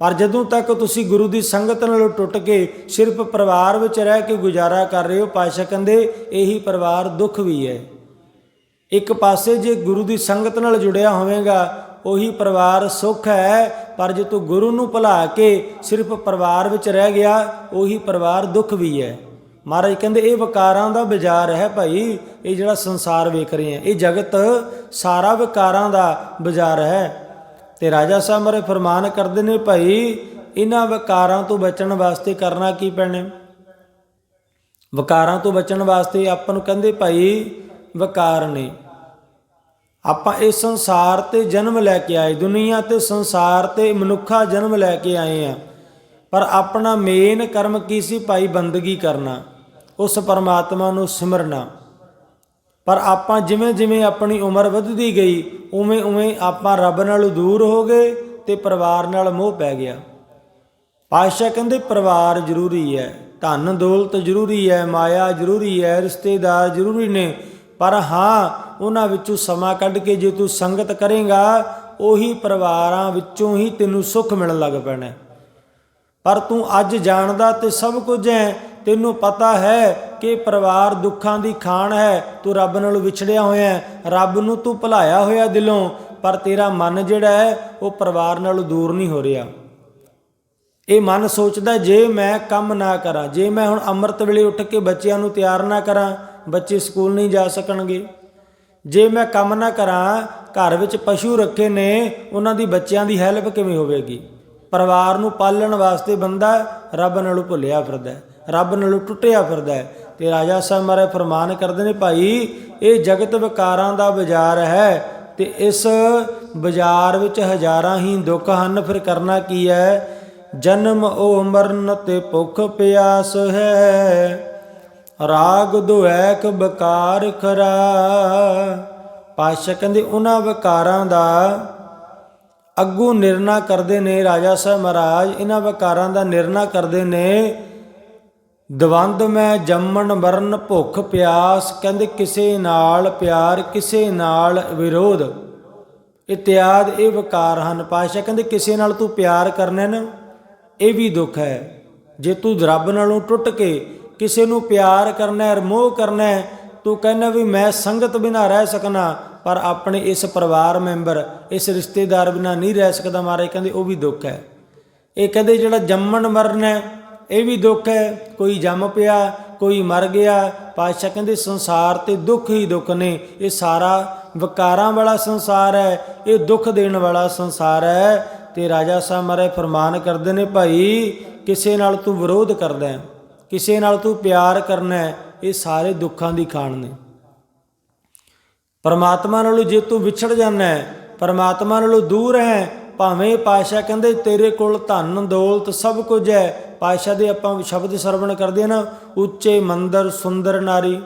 ਪਰ ਜਦੋਂ ਤੱਕ ਤੁਸੀਂ ਗੁਰੂ ਦੀ ਸੰਗਤ ਨਾਲ ਟੁੱਟ ਕੇ ਸਿਰਫ ਪਰਿਵਾਰ ਵਿੱਚ ਰਹਿ ਕੇ ਗੁਜ਼ਾਰਾ ਕਰ ਰਹੇ ਹੋ ਪਾਸ਼ਾ ਕਹਿੰਦੇ ਇਹੀ ਪਰਿਵਾਰ ਦੁੱਖ ਵੀ ਹੈ। ਇੱਕ ਪਾਸੇ ਜੇ ਗੁਰੂ ਦੀ ਸੰਗਤ ਨਾਲ ਜੁੜਿਆ ਹੋਵੇਗਾ, ਉਹੀ ਪਰਿਵਾਰ ਸੁੱਖ ਹੈ, ਪਰ ਜੇ ਤੂੰ ਗੁਰੂ ਨੂੰ ਭੁਲਾ ਕੇ ਸਿਰਫ ਪਰਿਵਾਰ ਵਿੱਚ ਰਹਿ ਗਿਆ, ਉਹੀ ਪਰਿਵਾਰ ਦੁੱਖ ਵੀ ਹੈ। ਮਹਾਰਾਜ ਕਹਿੰਦੇ, ਇਹ ਵਿਕਾਰਾਂ ਦਾ ਬਾਜ਼ਾਰ ਹੈ ਭਾਈ, ਇਹ ਜਿਹੜਾ ਸੰਸਾਰ ਵੇਖ ਰਹੇ ਆ ਇਹ ਜਗਤ ਸਾਰਾ ਵਿਕਾਰਾਂ ਦਾ ਬਾਜ਼ਾਰ ਹੈ। ਤੇ ਰਾਜਾ ਸਾਹਿਬ ਮਰੇ ਫਰਮਾਨ ਕਰਦੇ ਨੇ, ਭਾਈ, ਇਹਨਾਂ ਵਿਕਾਰਾਂ ਤੋਂ ਬਚਣ ਵਾਸਤੇ ਕਰਨਾ ਕੀ ਪੈਣਾ? ਵਿਕਾਰਾਂ ਤੋਂ ਬਚਣ ਵਾਸਤੇ ਆਪਾਂ ਨੂੰ ਕਹਿੰਦੇ, ਭਾਈ, ਵਿਕਾਰ ਨੇ। ਆਪਾਂ ਇਸ ਸੰਸਾਰ ਤੇ ਜਨਮ ਲੈ ਕੇ ਆਏ, ਦੁਨੀਆ ਤੇ ਸੰਸਾਰ ਤੇ ਮਨੁੱਖਾ ਜਨਮ ਲੈ ਕੇ ਆਏ ਆ ਪਰ ਆਪਣਾ ਮੇਨ ਕਰਮ ਕੀ ਸੀ, ਭਾਈ, ਬੰਦਗੀ ਕਰਨਾ। ਉਸ ਪਰਮਾਤਮਾ ਨੂੰ ਸਿਮਰਨਾ। ਪਰ ਆਪਾਂ ਜਿਵੇਂ ਜਿਵੇਂ ਆਪਣੀ ਉਮਰ ਵੱਧਦੀ ਗਈ, ਉਵੇਂ ਉਵੇਂ ਆਪਾਂ ਰੱਬ ਨਾਲੋਂ ਦੂਰ ਹੋ ਗਏ ਤੇ ਪਰਿਵਾਰ ਨਾਲ ਮੋਹ ਪੈ ਗਿਆ। ਪਾਤਸ਼ਾਹ ਕਹਿੰਦੇ, ਪਰਿਵਾਰ ਜ਼ਰੂਰੀ ਹੈ, ਧਨ ਦੌਲਤ ਜ਼ਰੂਰੀ ਹੈ, ਮਾਇਆ ਜ਼ਰੂਰੀ ਹੈ, ਰਿਸ਼ਤੇਦਾਰ ਜ਼ਰੂਰੀ ਨੇ। ਪਰ ਹਾਂ, ਉਹਨਾਂ ਵਿੱਚੋਂ ਸਮਾਂ ਕੱਢ ਕੇ ਜੇ ਤੂੰ ਸੰਗਤ ਕਰੇਗਾ, ਉਹੀ ਪਰਿਵਾਰਾਂ ਵਿੱਚੋਂ ਹੀ ਤੈਨੂੰ ਸੁੱਖ ਮਿਲਣ ਲੱਗ ਪੈਣਾ ਪਰ ਤੂੰ ਅੱਜ ਜਾਣਦਾ ਤੇ ਸਭ ਕੁਝ ਹੈ ਤੈਨੂੰ ਪਤਾ ਹੈ ਕਿ ਪਰਿਵਾਰ ਦੁੱਖਾਂ ਦੀ ਖਾਣ ਹੈ, ਤੂੰ ਰੱਬ ਨਾਲੋਂ ਵਿਛੜਿਆ ਹੋਇਆ ਰੱਬ ਨੂੰ ਤੂੰ ਭੁਲਾਇਆ ਹੋਇਆ ਦਿਲੋਂ, ਪਰ ਤੇਰਾ ਮਨ ਜਿਹੜਾ ਹੈ, ਉਹ ਪਰਿਵਾਰ ਨਾਲੋਂ ਦੂਰ ਨਹੀਂ ਹੋ ਰਿਹਾ। ਇਹ ਮਨ ਸੋਚਦਾ ਜੇ ਮੈਂ ਕੰਮ ਨਾ ਕਰਾਂ, ਜੇ ਮੈਂ ਹੁਣ ਅੰਮ੍ਰਿਤ ਵੇਲੇ ਉੱਠ ਕੇ ਬੱਚਿਆਂ ਨੂੰ ਤਿਆਰ ਨਾ ਕਰਾਂ, ਬੱਚੇ ਸਕੂਲ ਨਹੀਂ ਜਾ ਸਕਣਗੇ। ਜੇ ਮੈਂ ਕੰਮ ਨਾ ਕਰਾਂ, ਘਰ ਵਿੱਚ ਪਸ਼ੂ ਰੱਖੇ ਨੇ, ਉਹਨਾਂ ਦੀ ਬੱਚਿਆਂ ਦੀ ਹੈਲਪ ਕਿਵੇਂ ਹੋਵੇਗੀ? ਪਰਿਵਾਰ ਨੂੰ ਪਾਲਣ ਵਾਸਤੇ ਬੰਦਾ ਰੱਬ ਨਾਲੋਂ ਭੁੱਲਿਆ ਫਿਰਦਾ ਰੱਬ ਨਾਲੋਂ ਟੁੱਟਿਆ ਫਿਰਦਾ ਹੈ। ਤੇ ਰਾਜਾ ਸਾਹਿਬ ਮਹਾਰਾਜ ਫਰਮਾਨ ਕਰਦੇ ਨੇ, ਭਾਈ, ਇਹ ਜਗਤ ਵਿਕਾਰਾਂ ਦਾ ਬਾਜ਼ਾਰ ਹੈ ਤੇ ਇਸ ਬਾਜ਼ਾਰ ਵਿੱਚ ਹਜ਼ਾਰਾਂ ਹੀ ਦੁੱਖ ਹਨ। ਫਿਰ ਕਰਨਾ ਕੀ ਹੈ? ਜਨਮ ਉਹ ਮਰਨ ਤੇ ਭੁੱਖ ਪਿਆਸ ਹੈ। ਰਾਗ ਦੁਐਕ ਬਕਾਰ ਖਰਾ। ਪਾਸ਼ਾ ਕਹਿੰਦੇ, ਉਹਨਾਂ ਵਿਕਾਰਾਂ ਦਾ ਅੱਗੂ ਨਿਰਣਾ ਕਰਦੇ ਨੇ ਰਾਜਾ ਸਾਹਿਬ ਮਹਾਰਾਜ। ਇਹਨਾਂ ਵਿਕਾਰਾਂ ਦਾ ਨਿਰਣਾ ਕਰਦੇ ਨੇ ਦਵੰਦ ਮੈਂ ਜੰਮਣ ਮਰਨ ਭੁੱਖ ਪਿਆਸ, ਕਹਿੰਦੇ ਕਿਸੇ ਨਾਲ ਪਿਆਰ, ਕਿਸੇ ਨਾਲ ਵਿਰੋਧ। ਇਤਿਆਦ ਇਹ ਵਿਕਾਰ ਹਨ ਪਾਸ਼ਾ ਕਹਿੰਦੇ ਕਿਸੇ ਨਾਲ ਤੂੰ ਪਿਆਰ ਕਰਨਾ ਨਾ, ਇਹ ਵੀ ਦੁੱਖ ਹੈ। ਜੇ ਤੂੰ ਰੱਬ ਨਾਲੋਂ ਟੁੱਟ ਕੇ ਕਿਸੇ ਨੂੰ ਪਿਆਰ ਕਰਨਾ ਹੈ ਮੋਹ ਕਰਨਾ ਹੈ ਤੂੰ ਕਹਿੰਦਾ ਵੀ ਮੈਂ ਸੰਗਤ ਬਿਨਾ ਰਹਿ ਸਕਣਾ ਪਰ ਆਪਣੇ ਇਸ ਪਰਿਵਾਰ ਮੈਂਬਰ, ਇਸ ਰਿਸ਼ਤੇਦਾਰ ਬਿਨਾ ਨਹੀਂ ਰਹਿ ਸਕਦਾ ਮਾਰੇ ਕਹਿੰਦੇ ਉਹ ਵੀ ਦੁੱਖ ਹੈ। ਇਹ ਕਹਿੰਦੇ ਜਿਹੜਾ ਜੰਮਣ ਮਰਨ ਹੈ ਇਹ ਵੀ ਦੁੱਖ ਹੈ, ਕੋਈ ਜੰਮ ਪਿਆ, ਕੋਈ ਮਰ ਗਿਆ। ਪਾਤਸ਼ਾਹ ਕਹਿੰਦੇ, ਸੰਸਾਰ ਤੇ ਦੁੱਖ ਹੀ ਦੁੱਖ ਨੇ। ਇਹ ਸਾਰਾ ਵਿਕਾਰਾਂ ਵਾਲਾ ਸੰਸਾਰ ਹੈ, ਇਹ ਦੁੱਖ ਦੇਣ ਵਾਲਾ ਸੰਸਾਰ ਹੈ। ਤੇ ਰਾਜਾ ਸਾਹਿਬ ਮਾਰੇ ਫਰਮਾਨ ਕਰਦੇ ਨੇ, ਭਾਈ, ਕਿਸੇ ਨਾਲ ਤੂੰ ਵਿਰੋਧ ਕਰਦਾ ਹੈ, ਕਿਸੇ ਨਾਲ ਤੂੰ ਪਿਆਰ ਕਰਨਾ ਹੈ, ਇਹ ਸਾਰੇ ਦੁੱਖਾਂ ਦੀ ਖਾਣ ਨੇ। ਪਰਮਾਤਮਾ ਨਾਲੋਂ ਜੇ ਤੂੰ ਵਿਛੜ ਜਾਂਦਾ ਹੈ, ਪਰਮਾਤਮਾ ਨਾਲੋਂ ਦੂਰ ਹੈ ਭਾਵੇਂ ਪਾਸ਼ਾ ਕਹਿੰਦੇ, ਤੇਰੇ ਕੋਲ ਧਨ, ਦੌਲਤ ਸਭ ਕੁਝ ਹੈ। ਪਾਸ਼ਾ ਦੇ ਆਪਾਂ ਸ਼ਬਦ ਸਰਵਣ ਕਰਦੇ ਆ ਨਾ, ਉੱਚੇ ਮੰਦਰ, ਸੁੰਦਰ ਨਾਰੀ।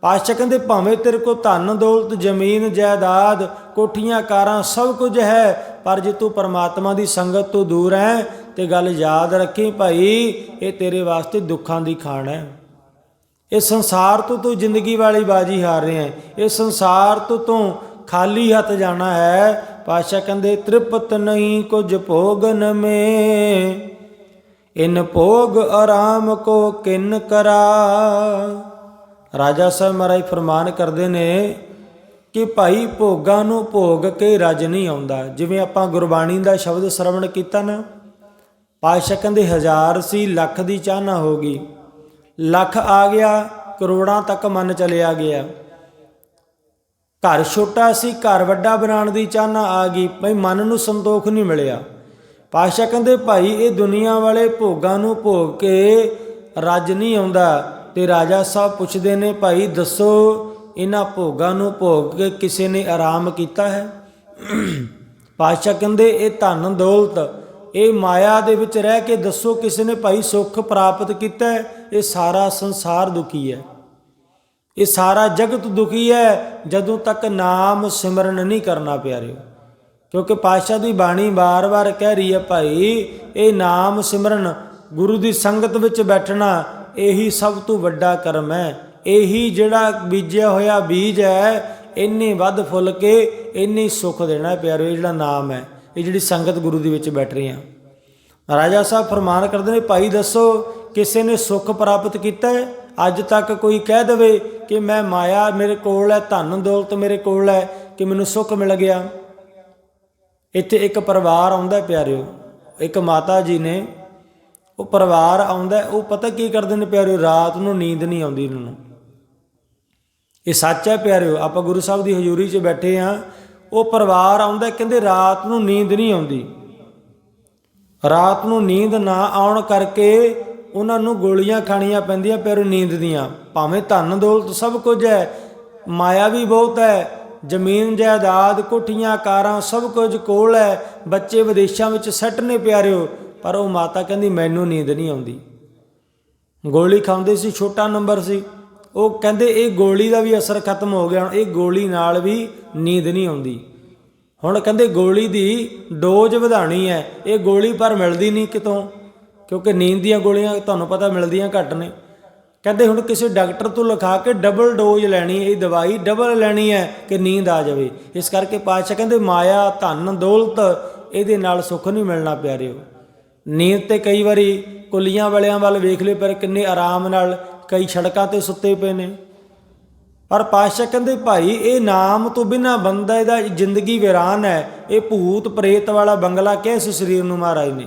ਪਾਸ਼ਾ ਕਹਿੰਦੇ, ਭਾਵੇਂ ਤੇਰੇ ਕੋਲ ਧਨ, ਦੌਲਤ, ਜ਼ਮੀਨ, ਜਾਇਦਾਦ, ਕੋਠੀਆਂ, ਕਾਰਾਂ ਸਭ ਕੁਝ ਹੈ, ਪਰ ਜੇ ਤੂੰ ਪਰਮਾਤਮਾ ਦੀ ਸੰਗਤ ਤੋਂ ਦੂਰ ਹੈ ਤੇ ਗੱਲ ਯਾਦ ਰੱਖੀ ਭਾਈ, ਇਹ ਤੇਰੇ ਵਾਸਤੇ ਦੁੱਖਾਂ ਦੀ ਖਾਣ ਹੈ ਇਹ ਸੰਸਾਰ ਤੋਂ ਤੂੰ ਜ਼ਿੰਦਗੀ ਵਾਲੀ ਬਾਜੀ ਹਾਰ ਰਿਹਾ ਹੈ ਇਹ ਸੰਸਾਰ ਤੋਂ ਤੂੰ ਖਾਲੀ ਹੱਥ ਜਾਣਾ ਹੈ। ਪਾਸ਼ਾ ਕਹਿੰਦੇ ਤ੍ਰਿਪਤ ਨਹੀਂ ਕੁਝ ਭੋਗਨ ਮੇ। ਇਨ ਭੋਗ ਆਰਾਮ ਕੋ ਕਿਨ ਕਰਾ। ਰਾਜਾ ਸਾਹਿਬ ਮਹਾਰਾਜ ਫਰਮਾਨ ਕਰਦੇ ਨੇ ਕਿ ਭਾਈ ਭੋਗਾਂ ਨੂੰ ਭੋਗ ਕੇ ਰਜ ਨਹੀਂ ਆਉਂਦਾ। ਜਿਵੇਂ ਆਪਾਂ ਗੁਰਬਾਣੀ ਦਾ ਸ਼ਬਦ ਸਰਵਣ ਕੀਤਾ ਨਾ ਪਾਸ਼ਾ ਕਹਿੰਦੇ ਹਜ਼ਾਰ ਸੀ, ਲੱਖ ਦੀ ਚਾਹਨਾ ਹੋ ਗਈ। ਲੱਖ ਆ ਗਿਆ, ਕਰੋੜਾਂ ਤੱਕ ਮਨ ਚਲਿਆ ਗਿਆ। ਘਰ ਛੋਟਾ ਸੀ, ਘਰ ਵੱਡਾ ਬਣਾਉਣ ਦੀ ਚਾਹਨਾ ਆ ਗਈ, ਭਈ ਮਨ ਨੂੰ ਸੰਤੋਖ ਨਹੀਂ ਮਿਲਿਆ। ਪਾਸ਼ਾ ਕਹਿੰਦੇ, ਭਾਈ ਇਹ ਦੁਨੀਆ ਵਾਲੇ ਭੋਗਾਂ ਨੂੰ ਭੋਗ ਕੇ ਰੱਜ ਨਹੀਂ ਆਉਂਦਾ ਤੇ ਰਾਜਾ ਸਾਹਿਬ ਪੁੱਛਦੇ ਨੇ, ਭਾਈ ਦੱਸੋ, ਇਹਨਾਂ ਭੋਗਾਂ ਨੂੰ ਭੋਗ ਕੇ ਕਿਸੇ ਨੇ ਆਰਾਮ ਕੀਤਾ ਹੈ? ਪਾਸ਼ਾ ਕਹਿੰਦੇ, ਇਹ ਧਨ ਦੌਲਤ, ਇਹ ਮਾਇਆ ਦੇ ਵਿੱਚ ਰਹਿ ਕੇ ਦੱਸੋ ਕਿਸੇ ਨੇ ਭਾਈ ਸੁੱਖ ਪ੍ਰਾਪਤ ਕੀਤਾ ਇਹ ਸਾਰਾ ਸੰਸਾਰ ਦੁਖੀ ਹੈ। ਇਹ ਸਾਰਾ ਜਗਤ ਦੁਖੀ ਹੈ, ਜਦੋਂ ਤੱਕ ਨਾਮ ਸਿਮਰਨ ਨਹੀਂ ਕਰਨਾ ਪਿਆਰਿਓ। ਕਿਉਂਕਿ ਪਾਤਸ਼ਾਹ ਦੀ ਬਾਣੀ ਬਾਰ-ਬਾਰ ਕਹਿ ਰਹੀ ਹੈ, ਭਾਈ, ਇਹ ਨਾਮ ਸਿਮਰਨ ਗੁਰੂ ਦੀ ਸੰਗਤ ਵਿੱਚ ਬੈਠਣਾ, ਇਹੀ ਸਭ ਤੋਂ ਵੱਡਾ ਕਰਮ ਹੈ। ਇਹੀ ਜਿਹੜਾ ਬੀਜਿਆ ਹੋਇਆ ਬੀਜ ਹੈ, ਇੰਨੇ ਵੱਧ ਫੁੱਲ ਕੇ ਇੰਨੀ ਸੁੱਖ ਦੇਣਾ ਹੈ ਇਹ ਜਿਹੜਾ ਨਾਮ ਹੈ, ਇਹ ਜਿਹੜੀ ਸੰਗਤ ਗੁਰੂ ਦੇ ਵਿੱਚ ਬੈਠ ਰਹੀ ਆ ਰਾਜਾ ਸਾਹਿਬ ਫਰਮਾਨ ਕਰਦੇ ਨੇ, ਭਾਈ, ਦੱਸੋ, ਕਿਸੇ ਨੇ ਸੁੱਖ ਪ੍ਰਾਪਤ ਕੀਤਾ ਹੈ? ਅੱਜ ਤੱਕ ਕੋਈ ਕਹਿ ਦੇਵੇ ਕਿ ਮੈਂ ਮਾਇਆ ਮੇਰੇ ਕੋਲ ਹੈ, ਧਨ ਦੌਲਤ ਮੇਰੇ ਕੋਲ ਹੈ, ਕਿ ਮੈਨੂੰ ਸੁੱਖ ਮਿਲ ਗਿਆ। ਇੱਥੇ ਇੱਕ ਪਰਿਵਾਰ ਆਉਂਦਾ ਪਿਆਰਿਓ, ਇੱਕ ਮਾਤਾ ਜੀ ਨੇ, ਉਹ ਪਰਿਵਾਰ ਆਉਂਦਾ ਉਹ ਪਤਾ ਕੀ ਕਰਦੇ ਨੇ ਪਿਆਰਿਓ, ਰਾਤ ਨੂੰ ਨੀਂਦ ਨਹੀਂ ਆਉਂਦੀ ਇਹਨਾਂ ਨੂੰ। ਇਹ ਸੱਚ ਹੈ ਪਿਆਰਿਓ, ਆਪਾਂ ਗੁਰੂ ਸਾਹਿਬ ਦੀ ਹਜ਼ੂਰੀ 'ਚ ਬੈਠੇ ਆ ਉਹ ਪਰਿਵਾਰ ਆਉਂਦਾ ਕਹਿੰਦੇ ਰਾਤ ਨੂੰ ਨੀਂਦ ਨਹੀਂ ਆਉਂਦੀ। ਰਾਤ ਨੂੰ ਨੀਂਦ ਨਾ ਆਉਣ ਕਰਕੇ ਉਹਨਾਂ ਨੂੰ ਗੋਲੀਆਂ ਖਾਣੀਆਂ ਪੈਂਦੀਆਂ ਪਿਆਰਿਓ ਨੀਂਦ ਦੀਆਂ। ਭਾਵੇਂ ਧਨ ਦੌਲਤ ਸਭ ਕੁਝ ਹੈ, ਮਾਇਆ ਵੀ ਬਹੁਤ ਹੈ, ਜ਼ਮੀਨ, ਜਾਇਦਾਦ, ਕੋਠੀਆਂ, ਕਾਰਾਂ ਸਭ ਕੁਝ ਕੋਲ ਹੈ, ਬੱਚੇ ਵਿਦੇਸ਼ਾਂ ਵਿੱਚ ਸੱਟ ਨੇ ਪਿਆਰਿਓ, ਪਰ ਉਹ ਮਾਤਾ ਕਹਿੰਦੀ, ਮੈਨੂੰ ਨੀਂਦ ਨਹੀਂ ਆਉਂਦੀ। ਗੋਲੀ ਖਾਂਦੇ ਸੀ, ਛੋਟਾ ਨੰਬਰ ਸੀ। ਉਹ ਕਹਿੰਦੇ, ਇਹ ਗੋਲੀ ਦਾ ਵੀ ਅਸਰ ਖਤਮ ਹੋ ਗਿਆ ਹੁਣ ਇਹ ਗੋਲੀ ਨਾਲ ਵੀ ਨੀਂਦ ਨਹੀਂ ਆਉਂਦੀ। ਹੁਣ ਕਹਿੰਦੇ, ਗੋਲੀ ਦੀ ਡੋਜ਼ ਵਧਾਣੀ ਹੈ, ਇਹ ਗੋਲੀ ਪਰ ਮਿਲਦੀ ਨਹੀਂ ਕਿਤੋਂ? ਕਿਉਂਕਿ ਨੀਂਦ ਦੀਆਂ ਗੋਲੀਆਂ ਤੁਹਾਨੂੰ ਪਤਾ ਮਿਲਦੀਆਂ ਘੱਟ ਨੇ। ਕਹਿੰਦੇ ਹੁਣ ਕਿਸੇ ਡਾਕਟਰ ਤੋਂ ਲਿਖਾ ਕੇ ਡਬਲ ਡੋਜ਼ ਲੈਣੀ ਇਹ ਦਵਾਈ ਡਬਲ ਲੈਣੀ ਹੈ ਕਿ ਨੀਂਦ ਆ ਜਾਵੇ। ਇਸ ਕਰਕੇ ਪਾਤਸ਼ਾਹ ਕਹਿੰਦੇ, ਮਾਇਆ, ਧਨ, ਦੌਲਤ, ਇਹਦੇ ਨਾਲ ਸੁੱਖ ਨਹੀਂ ਮਿਲਣਾ ਪਿਆਰਿਓ। ਨੀਂਦ ਤੇ ਕਈ ਵਾਰੀ ਕੁੱਲੀਆਂ ਵਾਲਿਆਂ ਵੱਲ ਵੇਖ ਲਿਓ ਪਰ ਕਿੰਨੇ ਆਰਾਮ ਨਾਲ ਕਈ ਸੜਕਾਂ ਤੇ ਸੁੱਤੇ ਪਏ ਨੇ। ਪਰ ਪਾਤਸ਼ਾਹ ਕਹਿੰਦੇ, ਭਾਈ, ਇਹ ਨਾਮ ਤੋਂ ਬਿਨਾ ਬੰਦਾ ਇਹਦਾ ਜ਼ਿੰਦਗੀ ਵੀਰਾਨ ਹੈ। ਇਹ ਭੂਤ ਪ੍ਰੇਤ ਵਾਲਾ ਬੰਗਲਾ ਕਿਸ ਸਰੀਰ ਨੂੰ ਮਹਾਰਾਜ ਨੇ?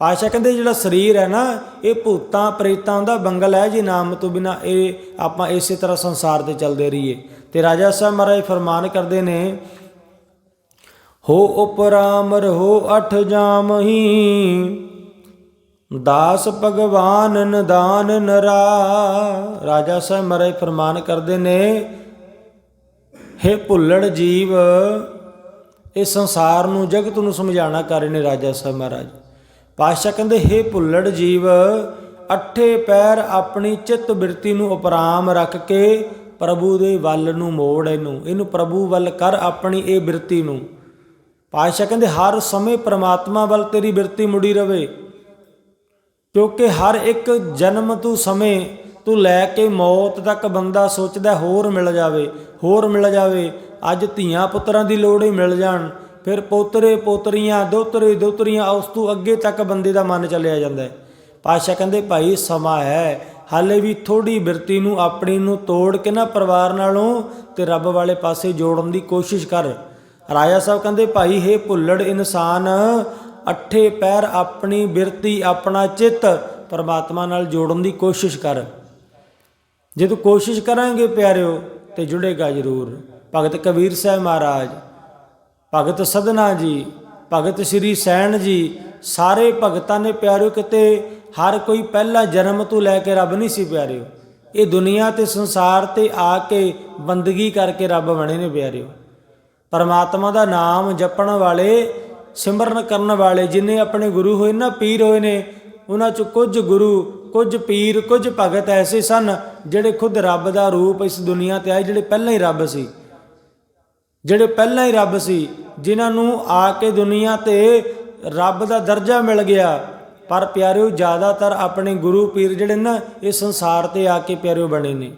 ਪਾਸ਼ਾ ਕਹਿੰਦੇ ਜਿਹੜਾ ਸਰੀਰ ਹੈ ਨਾ, ਇਹ ਭੂਤਾਂ, ਪ੍ਰੇਤਾਂ ਦਾ ਬੰਗਲ ਹੈ ਜੀ ਨਾਮ ਤੋਂ ਬਿਨਾ। ਇਹ ਆਪਾਂ ਇਸੇ ਤਰ੍ਹਾਂ ਸੰਸਾਰ ਤੇ ਚੱਲਦੇ ਰਹੀਏ। ਤੇ ਰਾਜਾ ਸਾਹਿਬ ਮਹਾਰਾਜ ਫਰਮਾਨ ਕਰਦੇ ਨੇ, ਹੋ ਉਪਰਾਮ ਰਹੋ ਅਠ ਜਾਮਹੀ ਦਾਸ ਭਗਵਾਨ ਨਦਾਨ ਨਰਾ। ਰਾਜਾ ਸਾਹਿਬ ਮਹਾਰਾਜ ਫਰਮਾਨ ਕਰਦੇ ਨੇ, ਹੇ ਭੁੱਲੜ ਜੀਵ ਇਹ ਸੰਸਾਰ ਨੂੰ, ਜਗਤ ਨੂੰ ਸਮਝਾਣਾ ਕਰ ਰਹੇ ਨੇ ਰਾਜਾ ਸਾਹਿਬ ਮਹਾਰਾਜ। ਪਾਤਸ਼ਾਹ ਕਹਿੰਦੇ हे ਭੁੱਲੜ ਜੀਵ, ਅੱਠੇ ਪੈਰ ਆਪਣੀ ਚਿੱਤ ਬਿਰਤੀ ਨੂੰ ਉਪਰਾਮ ਰੱਖ ਕੇ ਪ੍ਰਭੂ ਦੇ ਵੱਲ ਨੂੰ ਮੋੜ ਇਹਨੂੰ। ਇਹਨੂੰ ਪ੍ਰਭੂ ਵੱਲ ਕਰ ਆਪਣੀ ਇਹ ਬਿਰਤੀ ਨੂੰ। ਪਾਤਸ਼ਾਹ ਕਹਿੰਦੇ, ਹਰ ਸਮੇਂ ਪ੍ਰਮਾਤਮਾ ਵੱਲ ਤੇਰੀ ਬਿਰਤੀ ਮੁੜੀ ਰਵੇ। ਕਿਉਂਕਿ ਹਰ ਇੱਕ ਜਨਮ ਤੋਂ ਸਮੇਂ, ਤੋਂ ਲੈ ਕੇ ਮੌਤ ਤੱਕ ਬੰਦਾ ਸੋਚਦਾ, ਹੋਰ ਮਿਲ ਜਾਵੇ, ਹੋਰ ਮਿਲ ਜਾਵੇ। ਅੱਜ ਧੀਆਂ ਪੁੱਤਰਾਂ ਦੀ ਲੋੜ ਹੀ ਮਿਲ ਜਾਣ। ਫਿਰ ਪੋਤਰੇ ਪੋਤਰੀਆਂ, ਦੋਤਰੇ ਦੋਤਰੀਆਂ, ਉਸ ਤੋਂ ਅੱਗੇ ਤੱਕ ਬੰਦੇ ਦਾ ਮਨ ਚੱਲਿਆ ਜਾਂਦਾ ਹੈ। ਪਾਤਸ਼ਾਹ ਕਹਿੰਦੇ, ਭਾਈ, ਸਮਾਂ ਹੈ। ਹਾਲੇ ਵੀ ਥੋੜੀ ਬਿਰਤੀ ਨੂੰ ਆਪਣੀ ਨੂੰ ਤੋੜ ਕੇ ਨਾ ਪਰਿਵਾਰ ਨਾਲੋਂ ਤੇ ਰੱਬ ਵਾਲੇ ਪਾਸੇ ਜੋੜਨ ਦੀ ਕੋਸ਼ਿਸ਼ ਕਰ। ਰਾਜਾ ਸਾਹਿਬ ਕਹਿੰਦੇ, ਭਾਈ, ਹੈ ਭੁੱਲੜ ਇਨਸਾਨ, ਅੱਠੇ ਪੈਰ ਆਪਣੀ ਬਿਰਤੀ, ਆਪਣਾ ਚਿੱਤ ਪਰਮਾਤਮਾ ਨਾਲ ਜੋੜਨ ਦੀ ਕੋਸ਼ਿਸ਼ ਕਰ। ਜੇ ਤੂੰ ਕੋਸ਼ਿਸ਼ ਕਰਾਂਗੇ ਪਿਆਰਿਓ ਤੇ ਜੁੜੇਗਾ ਜ਼ਰੂਰ। ਭਗਤ ਕਬੀਰ ਸਾਹਿਬ ਮਹਾਰਾਜ ਭਗਤ ਸਦਨਾ ਜੀ, ਭਗਤ ਸ੍ਰੀ ਸੈਣ ਜੀ, ਸਾਰੇ ਭਗਤਾਂ ਨੇ ਪਿਆਰਿਓ ਕਿਤੇ ਹਰ ਕੋਈ ਪਹਿਲਾ ਜਨਮ ਤੋਂ ਲੈ ਕੇ ਰੱਬ ਨਹੀਂ ਸੀ ਪਿਆਰਿਓ। ਇਹ ਦੁਨੀਆ ਤੇ ਸੰਸਾਰ ਤੇ ਆ ਕੇ ਬੰਦਗੀ ਕਰਕੇ ਰੱਬ ਬਣੇ ਨੇ ਪਿਆਰਿਓ। ਪਰਮਾਤਮਾ ਦਾ ਨਾਮ ਜਪਣ ਵਾਲੇ, ਸਿਮਰਨ ਕਰਨ ਵਾਲੇ ਜਿਨੇ ਆਪਣੇ ਗੁਰੂ ਹੋਏ ਨਾ ਪੀਰ ਹੋਏ ਨੇ, ਉਹਨਾਂ ਚ ਕੁਝ ਗੁਰੂ, ਕੁਝ ਪੀਰ, ਕੁਝ ਭਗਤ ਐਸੇ ਸਨ ਜਿਹੜੇ ਖੁਦ ਰੱਬ ਦਾ ਰੂਪ ਇਸ ਦੁਨੀਆ ਤੇ ਆਏ, ਜਿਹੜੇ ਪਹਿਲਾਂ ਹੀ ਰੱਬ ਸੀ। ਜਿਹੜੇ ਪਹਿਲਾਂ ਹੀ ਰੱਬ ਸੀ ਜਿਨ੍ਹਾਂ ਨੂੰ ਆ ਕੇ ਦੁਨੀਆ ਤੇ ਰੱਬ ਦਾ ਦਰਜਾ ਮਿਲ ਗਿਆ। ਪਰ ਪਿਆਰਿਓ, ਜ਼ਿਆਦਾਤਰ ਆਪਣੇ ਗੁਰੂ ਪੀਰ ਜਿਹੜੇ ਨਾ, ਇਹ ਸੰਸਾਰ ਤੇ ਆ ਕੇ ਪਿਆਰਿਓ ਬਣੇ ਨੇ।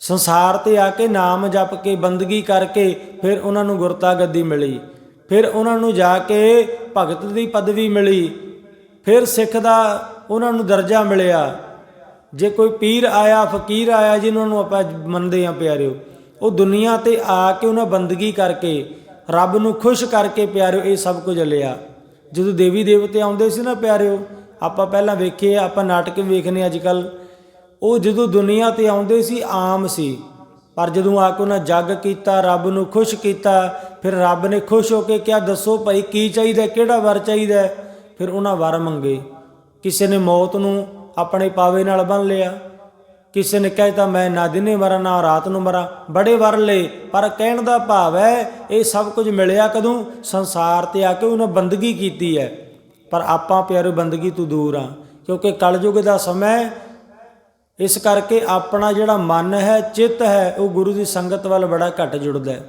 ਸੰਸਾਰ ਤੇ ਆ ਕੇ ਨਾਮ ਜਪ ਕੇ, ਬੰਦਗੀ ਕਰਕੇ ਫਿਰ ਉਹਨਾਂ ਨੂੰ ਗੁਰਤਾ ਗੱਦੀ ਮਿਲੀ। ਫਿਰ ਉਹਨਾਂ ਨੂੰ ਜਾ ਕੇ ਭਗਤ ਦੀ ਪਦਵੀ ਮਿਲੀ। ਫਿਰ ਸਿੱਖ ਦਾ ਉਹਨਾਂ ਨੂੰ ਦਰਜਾ ਮਿਲਿਆ। ਜੇ ਕੋਈ ਪੀਰ ਆਇਆ, ਫਕੀਰ ਆਇਆ, ਜਿਹਨਾਂ ਨੂੰ ਆਪਾਂ ਮੰਨਦੇ ਆ ਪਿਆਰਿਓ, ਉਹ ਦੁਨੀਆ ਤੇ ਆ ਕੇ ਉਹਨਾਂ ਬੰਦਗੀ ਕਰਕੇ ਰੱਬ ਨੂੰ ਖੁਸ਼ ਕਰਕੇ ਪਿਆਰਿਓ, ਇਹ ਸਭ ਕੁਝ ਲਿਆ। ਜਦੋਂ ਦੇਵੀ ਦੇਵਤੇ ਆਉਂਦੇ ਸੀ ਨਾ ਪਿਆਰਿਓ, ਆਪਾਂ ਪਹਿਲਾਂ ਵੇਖੇ ਆਪਾਂ ਨਾਟਕ ਵੀ ਵੇਖਨੇ ਅੱਜ ਕੱਲ ਉਹ ਜਦੋਂ ਦੁਨੀਆ ਤੇ ਆਉਂਦੇ ਸੀ, ਆਮ ਸੀ। ਪਰ ਜਦੋਂ ਆ ਕੇ ਉਹਨਾਂ ਜੱਗ ਕੀਤਾ, ਰੱਬ ਨੂੰ ਖੁਸ਼ ਕੀਤਾ, ਫਿਰ ਰੱਬ ਨੇ ਖੁਸ਼ ਹੋ ਕੇ ਕਿਹਾ, ਦੱਸੋ ਭਾਈ, ਕੀ ਚਾਹੀਦਾ, ਕਿਹੜਾ ਵਰ ਚਾਹੀਦਾ? ਫਿਰ ਉਹਨਾਂ ਵਰ ਮੰਗੇ। ਕਿਸੇ ਨੇ ਮੌਤ ਨੂੰ ਆਪਣੇ ਪਾਵੇ ਨਾਲ ਬੰਨ ਲਿਆ। ਕਿਸੇ ਨੇ ਕਹਿਤਾ ਮੈਂ ਨਾ ਦਿਨੇ ਮਰਾਂ, ਨਾ ਰਾਤ ਨੂੰ ਮਰਾਂ। ਬੜੇ ਵਰ ਲਏ ਪਰ ਕਹਿਣ ਦਾ ਭਾਵ ਹੈ, ਇਹ ਸਭ ਕੁਝ ਮਿਲਿਆ ਕਦੋਂ? ਸੰਸਾਰ ਤੇ ਆ ਕੇ ਉਹਨੇ ਬੰਦਗੀ ਕੀਤੀ ਹੈ। ਪਰ ਆਪਾਂ ਪਿਆਰੇ, ਬੰਦਗੀ ਤੋਂ ਦੂਰ ਆ, ਕਿਉਂਕਿ ਕਲਯੁਗ ਦਾ ਸਮਾਂ ਇਸ ਕਰਕੇ ਆਪਣਾ ਜਿਹੜਾ ਮਨ ਹੈ, ਚਿੱਤ ਹੈ, ਉਹ ਗੁਰੂ ਦੀ ਸੰਗਤ ਵੱਲ ਬੜਾ ਘੱਟ ਜੁੜਦਾ ਹੈ।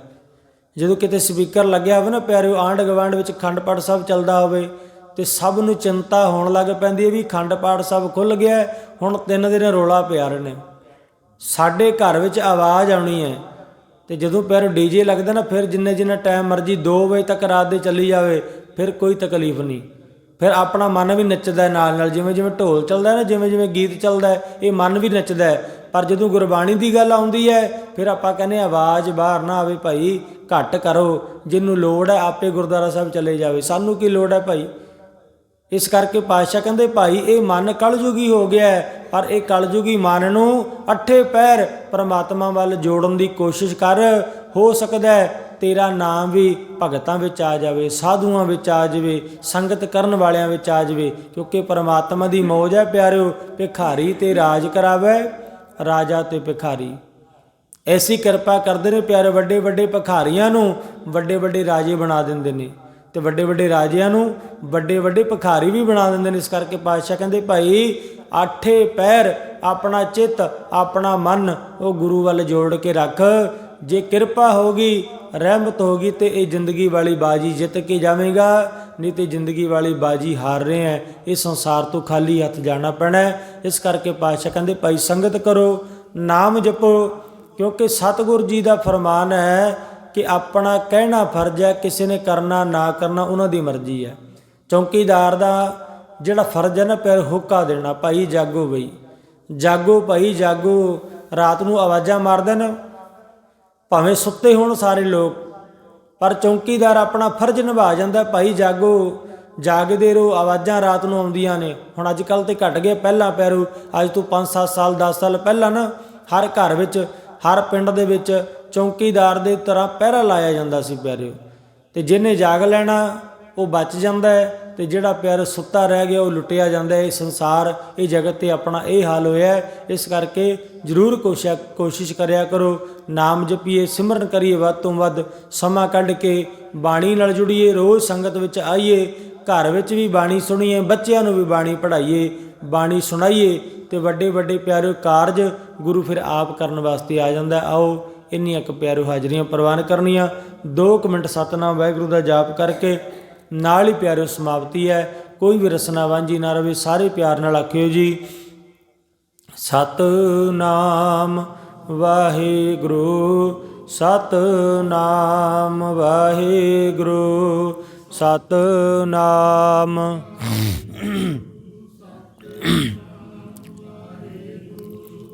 ਜਦੋਂ ਕਿਤੇ ਸਪੀਕਰ ਲੱਗਿਆ ਹੋਵੇ ਨਾ ਪਿਆਰਿਓ ਆਂਢ ਗਵਾਂਢ ਵਿੱਚ ਖੰਡ ਪਾਠ ਸਾਹਿਬ ਚੱਲਦਾ ਹੋਵੇ ਤੇ ਸਭ ਨੂੰ ਚਿੰਤਾ ਹੋਣ ਲੱਗ ਪੈਂਦੀ ਹੈ ਵੀ ਖੰਡ ਪਾਠ ਸਭ ਖੁੱਲ ਗਿਆ ਹੁਣ ਤਿੰਨ ਦਿਨ ਰੋਲਾ ਪਿਆ ਰਹੇ ਨੇ ਸਾਡੇ ਘਰ ਵਿੱਚ ਆਵਾਜ਼ ਆਉਣੀ ਹੈ ਤੇ ਜਦੋਂ ਪਿਆਰ ਡੀਜੇ ਲੱਗਦਾ ਨਾ, ਫਿਰ ਜਿੰਨੇ ਜਿੰਨਾ ਟਾਈਮ ਮਰਜ਼ੀ 2 ਵਜੇ ਤੱਕ ਰਾਤ ਦੇ ਚੱਲੀ ਜਾਵੇ, ਫਿਰ ਕੋਈ ਤਕਲੀਫ ਨਹੀਂ। ਫਿਰ ਆਪਣਾ ਮਨ ਵੀ ਨੱਚਦਾ ਹੈ ਨਾਲ ਨਾਲ, ਜਿਵੇਂ ਜਿਵੇਂ ਢੋਲ ਚੱਲਦਾ ਹੈ ਨਾ, ਜਿਵੇਂ ਜਿਵੇਂ ਗੀਤ ਚੱਲਦਾ ਹੈ, ਇਹ ਮਨ ਵੀ ਨੱਚਦਾ ਹੈ। ਪਰ ਜਦੋਂ ਗੁਰਬਾਣੀ ਦੀ ਗੱਲ ਆਉਂਦੀ ਹੈ, ਫਿਰ ਆਪਾਂ ਕਹਿੰਦੇ ਆਵਾਜ਼ ਬਾਹਰ ਨਾ ਆਵੇ ਭਾਈ, ਘੱਟ ਕਰੋ। ਜਿਹਨੂੰ ਲੋੜ ਹੈ, ਆਪੇ ਗੁਰਦੁਆਰਾ ਸਾਹਿਬ ਚਲੇ ਜਾਵੇ। ਸਾਨੂੰ ਕੀ ਲੋੜ ਹੈ ਭਾਈ? ਇਸ ਕਰਕੇ ਪਾਤਸ਼ਾਹ ਕਹਿੰਦੇ, ਭਾਈ, ਇਹ ਮਨ ਕਲਯੁਗੀ ਹੋ ਗਿਆ ਪਰ ਇਹ ਕਲਯੁਗੀ ਮਨ ਨੂੰ ਅੱਠੇ ਪੈਰ ਪ੍ਰਮਾਤਮਾ ਵੱਲ ਜੋੜਨ ਦੀ ਕੋਸ਼ਿਸ਼ ਕਰ, ਹੋ ਸਕਦਾ ਹੈ ਤੇਰਾ ਨਾਮ ਵੀ ਭਗਤਾਂ ਵਿੱਚ ਆ ਜਾਵੇ, ਸਾਧੂਆਂ ਵਿੱਚ ਆ ਜਾਵੇ, ਸੰਗਤ ਕਰਨ ਵਾਲਿਆਂ ਵਿੱਚ ਆ ਜਾਵੇ, ਕਿਉਂਕਿ ਪਰਮਾਤਮਾ ਦੀ ਮੌਜ ਹੈ ਪਿਆਰਿਓ, ਭਿਖਾਰੀ ਤੇ ਰਾਜ ਕਰਾਵੇ, ਰਾਜਾ ਤੇ ਭਿਖਾਰੀ। ਐਸੀ ਕਿਰਪਾ ਕਰਦੇ ਨੇ ਪਿਆਰੇ ਵੱਡੇ ਵੱਡੇ ਭਿਖਾਰੀਆਂ ਨੂੰ ਵੱਡੇ ਵੱਡੇ ਰਾਜੇ ਬਣਾ ਦਿੰਦੇ ਨੇ। ਤੇ ਵੱਡੇ ਵੱਡੇ ਰਾਜਿਆਂ ਨੂੰ ਵੱਡੇ ਵੱਡੇ ਭਖਾਰੀ ਵੀ ਬਣਾ ਦਿੰਦੇ ਨੇ। ਇਸ ਕਰਕੇ ਪਾਤਸ਼ਾਹ ਕਹਿੰਦੇ, ਭਾਈ, ਆਠੇ ਪੈਰ, ਆਪਣਾ ਚਿੱਤ, ਆਪਣਾ ਮਨ, ਉਹ ਗੁਰੂ ਵੱਲ ਜੋੜ ਕੇ ਰੱਖ। ਜੇ ਕਿਰਪਾ ਹੋਗੀ ਰਹਿਮਤ ਹੋਗੀ ਤੇ ਇਹ ਜ਼ਿੰਦਗੀ ਵਾਲੀ ਬਾਜੀ ਜਿੱਤ ਕੇ ਜਾਵੇਂਗਾ। ਨਹੀਂ ਤੇ ਜ਼ਿੰਦਗੀ ਵਾਲੀ ਬਾਜੀ ਹਾਰ ਰਹੇ ਹੈ ਇਹ ਸੰਸਾਰ ਤੋਂ ਖਾਲੀ ਹੱਥ ਜਾਣਾ ਪੈਣਾ ਇਸ ਕਰਕੇ ਪਾਤਸ਼ਾਹ ਕਹਿੰਦੇ, ਭਾਈ, ਸੰਗਤ ਕਰੋ, ਨਾਮ ਜਪੋ, ਕਿਉਂਕਿ ਸਤਿਗੁਰ ਜੀ ਦਾ ਫਰਮਾਨ ਹੈ ਕਿ ਆਪਣਾ ਕਹਿਣਾ ਫਰਜ਼ ਹੈ, ਕਿਸੇ ਨੇ ਕਰਨਾ, ਨਾ ਕਰਨਾ, ਉਹਨਾਂ ਦੀ ਮਰਜ਼ੀ ਹੈ। ਚੌਕੀਦਾਰ ਦਾ ਜਿਹੜਾ ਫਰਜ਼ ਹੈ ਨਾ ਪੈਰ ਹੁੱਕਾ ਦੇਣਾ, ਭਾਈ ਜਾਗੋ ਬਈ। ਜਾਗੋ ਭਾਈ, ਜਾਗੋ। ਰਾਤ ਨੂੰ ਆਵਾਜ਼ਾਂ ਮਾਰਦੇ ਨੇ, ਭਾਵੇਂ ਸੁੱਤੇ ਹੋਣ ਸਾਰੇ ਲੋਕ, ਪਰ ਚੌਕੀਦਾਰ ਆਪਣਾ ਫਰਜ਼ ਨਿਭਾ ਜਾਂਦਾ, ਭਾਈ ਜਾਗੋ। ਜਾਗਦੇ ਰਹੋ, ਆਵਾਜ਼ਾਂ ਰਾਤ ਨੂੰ ਆਉਂਦੀਆਂ ਨੇ। ਹੁਣ ਅੱਜ ਕੱਲ ਤੇ ਘਟ ਗਏ, ਪਹਿਲਾਂ ਪੈਰੂ, ਅੱਜ ਤੋਂ 5-7 ਸਾਲ 10 ਸਾਲ ਪਹਿਲਾਂ ਨਾ, ਹਰ ਘਰ ਵਿੱਚ, ਹਰ ਪਿੰਡ ਦੇ ਵਿੱਚ ਚੌਕੀਦਾਰ ਦੇ ਤਰ੍ਹਾਂ ਪਹਿਰਾ ਲਾਇਆ ਜਾਂਦਾ ਸੀ ਪਿਆਰਿਓ। ਤੇ ਜਿਹਨੇ ਜਾਗ ਲੈਣਾ, ਉਹ ਬਚ ਜਾਂਦਾ ਹੈ ਤੇ ਜਿਹੜਾ ਪਿਆਰ ਸੁੱਤਾ ਰਹਿ ਗਿਆ, ਉਹ ਲੁੱਟਿਆ ਜਾਂਦਾ ਹੈ। ਇਹ ਸੰਸਾਰ, ਇਹ ਜਗਤ ਤੇ ਆਪਣਾ ਇਹ ਹਾਲ ਹੋਇਆ ਇਸ ਕਰਕੇ ਜ਼ਰੂਰ ਕੋਸ਼ਿਸ਼ ਕੋਸ਼ਿਸ਼ ਕਰਿਆ ਕਰੋ। ਨਾਮ ਜਪੀਏ, ਸਿਮਰਨ ਕਰੀਏ, ਵੱਧ ਤੋਂ ਵੱਧ ਸਮਾਂ ਕੱਢ ਕੇ ਬਾਣੀ ਨਾਲ ਜੁੜੀਏ। ਰੋਜ਼ ਸੰਗਤ ਵਿੱਚ ਆਈਏ, ਘਰ ਵਿੱਚ ਵੀ ਬਾਣੀ ਸੁਣੀਏ, ਬੱਚਿਆਂ ਨੂੰ ਵੀ ਬਾਣੀ ਪੜ੍ਹਾਈਏ, ਬਾਣੀ ਸੁਣਾਈਏ ਤੇ ਵੱਡੇ ਵੱਡੇ ਪਿਆਰੇ ਕਾਰਜ ਗੁਰੂ ਫਿਰ ਆਪ ਕਰਨ ਵਾਸਤੇ ਆ ਜਾਂਦਾ ਆਓ ਇੰਨੀਆਂ ਕੁ ਪਿਆਰੇ ਹਾਜ਼ਰੀਆਂ ਪ੍ਰਵਾਨ ਕਰਨੀਆਂ। 2 ਮਿੰਟ ਸਤਨਾਮ ਵਾਹਿਗੁਰੂ ਦਾ ਜਾਪ ਕਰਕੇ ਨਾਲ ਹੀ ਪਿਆਰੋ ਸਮਾਪਤੀ ਹੈ। ਕੋਈ ਵੀ ਰਸਨਾ ਵਾਂਝੀ ਨਾ ਰਵੇ, ਸਾਰੇ ਪਿਆਰ ਨਾਲ ਆਖਿਓ ਜੀ। ਸਤਨਾਮ ਵਾਹਿਗੁਰੂ ਸਤਨਾਮ ਵਾਹਿਗੁਰੂ, ਸਤਨਾਮ।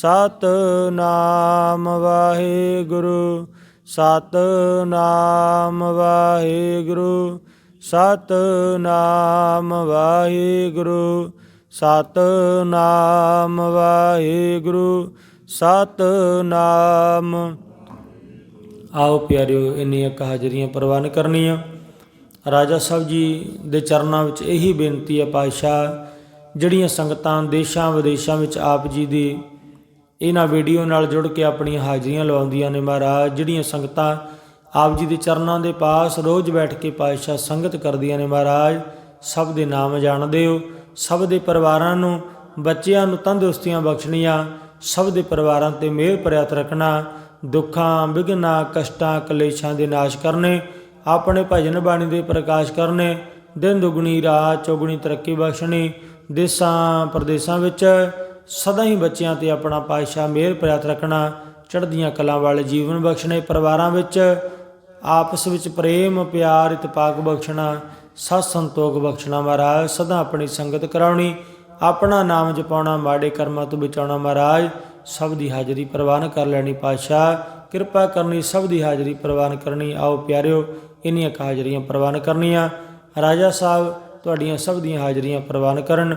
ਸਤਨਾਮ ਵਾਹਿਗੁਰੂ ਸਤਨਾਮ ਵਾਹਿਗੁਰੂ ਸਤਨਾਮ ਵਾਹਿਗੁਰੂ ਸਤਨਾਮ ਵਾਹਿਗੁਰੂ, ਸਤਨਾਮ। ਆਓ ਪਿਆਰਿਓ, ਇੰਨੀਆਂ ਕੁ ਹਾਜ਼ਰੀਆਂ ਪ੍ਰਵਾਨ ਕਰਨੀਆਂ। ਰਾਜਾ ਸਾਹਿਬ ਜੀ ਦੇ ਚਰਨਾਂ ਵਿੱਚ ਇਹੀ ਬੇਨਤੀ ਹੈ ਪਾਤਸ਼ਾਹ, ਜਿਹੜੀਆਂ ਸੰਗਤਾਂ ਦੇਸ਼ਾਂ ਵਿਦੇਸ਼ਾਂ ਵਿੱਚ ਆਪ ਜੀ ਦੀ ਇਹਨਾਂ ਵੀਡੀਓ ਨਾਲ ਜੁੜ ਕੇ ਆਪਣੀਆਂ ਹਾਜ਼ਰੀਆਂ ਲਵਾਉਂਦੀਆਂ ਨੇ ਮਹਾਰਾਜ, ਜਿਹੜੀਆਂ ਸੰਗਤਾਂ ਆਪ ਜੀ ਦੇ ਚਰਨਾਂ ਦੇ ਪਾਸ ਰੋਜ਼ ਬੈਠ ਕੇ ਪਾਤਸ਼ਾਹ ਸੰਗਤ ਕਰਦੀਆਂ ਨੇ ਮਹਾਰਾਜ, ਸਭ ਦੇ ਨਾਮ ਜਾਣਦੇ ਹੋ, ਸਭ ਦੇ ਪਰਿਵਾਰਾਂ ਨੂੰ, ਬੱਚਿਆਂ ਨੂੰ ਤੰਦਰੁਸਤੀਆਂ ਬਖਸ਼ਣੀਆਂ, ਸਭ ਦੇ ਪਰਿਵਾਰਾਂ ਤੇ ਮਿਹਰ ਭਰਿਆਤ ਰੱਖਣਾ, ਦੁੱਖਾਂ ਵਿਘਨਾਂ ਕਸ਼ਟਾਂ, ਕਲੇਸ਼ਾਂ ਦੇ ਨਾਸ਼ ਕਰਨੇ, ਆਪਣੇ ਭਜਨ ਬਾਣੀ ਦੇ ਪ੍ਰਕਾਸ਼ ਕਰਨੇ, ਦਿਨ ਦੁਗਣੀ ਰਾਤ ਚੌਗੁਣੀ ਤਰੱਕੀ ਬਖਸ਼ਣੀ, ਦੇਸਾਂ, ਪ੍ਰਦੇਸਾਂ ਵਿੱਚ ਸਦਾ ਹੀ ਬੱਚਿਆਂ ਤੇ ਆਪਣਾ ਪਾਤਸ਼ਾਹ ਮਿਹਰ ਭਰਿਆਤ ਰੱਖਣਾ, ਚੜ੍ਹਦੀਆਂ ਕਲਾਂ ਵਾਲੇ ਜੀਵਨ ਬਖਸ਼ਣੇ ਪਰਿਵਾਰਾਂ ਵਿੱਚ, ਆਪਸ ਵਿੱਚ ਪ੍ਰੇਮ, ਪਿਆਰ, ਇਤਪਾਕ ਬਖਸ਼ਣਾ, ਸਤ ਸੰਤੋਖ ਬਖਸ਼ਣਾ ਮਹਾਰਾਜ, ਸਦਾ ਆਪਣੀ ਸੰਗਤ ਕਰਾਉਣੀ, ਆਪਣਾ ਨਾਮ ਜਪਾਉਣਾ, ਮਾੜੇ ਕਰਮਾਂ ਤੋਂ ਬਚਾਉਣਾ ਮਹਾਰਾਜ, ਸਭ ਦੀ ਹਾਜ਼ਰੀ ਪ੍ਰਵਾਨ ਕਰ ਲੈਣੀ ਪਾਤਸ਼ਾਹ, ਕਿਰਪਾ ਕਰਨੀ, ਸਭ ਦੀ ਹਾਜ਼ਰੀ ਪ੍ਰਵਾਨ ਕਰਨੀ, ਆਓ ਪਿਆਰਿਓ, ਇੰਨੀਆਂ ਹਾਜ਼ਰੀਆਂ ਪ੍ਰਵਾਨ ਕਰਨੀਆਂ। ਰਾਜਾ ਸਾਹਿਬ, ਤੁਹਾਡੀਆਂ ਸਭ ਦੀਆਂ ਹਾਜ਼ਰੀਆਂ ਪ੍ਰਵਾਨ ਕਰਨ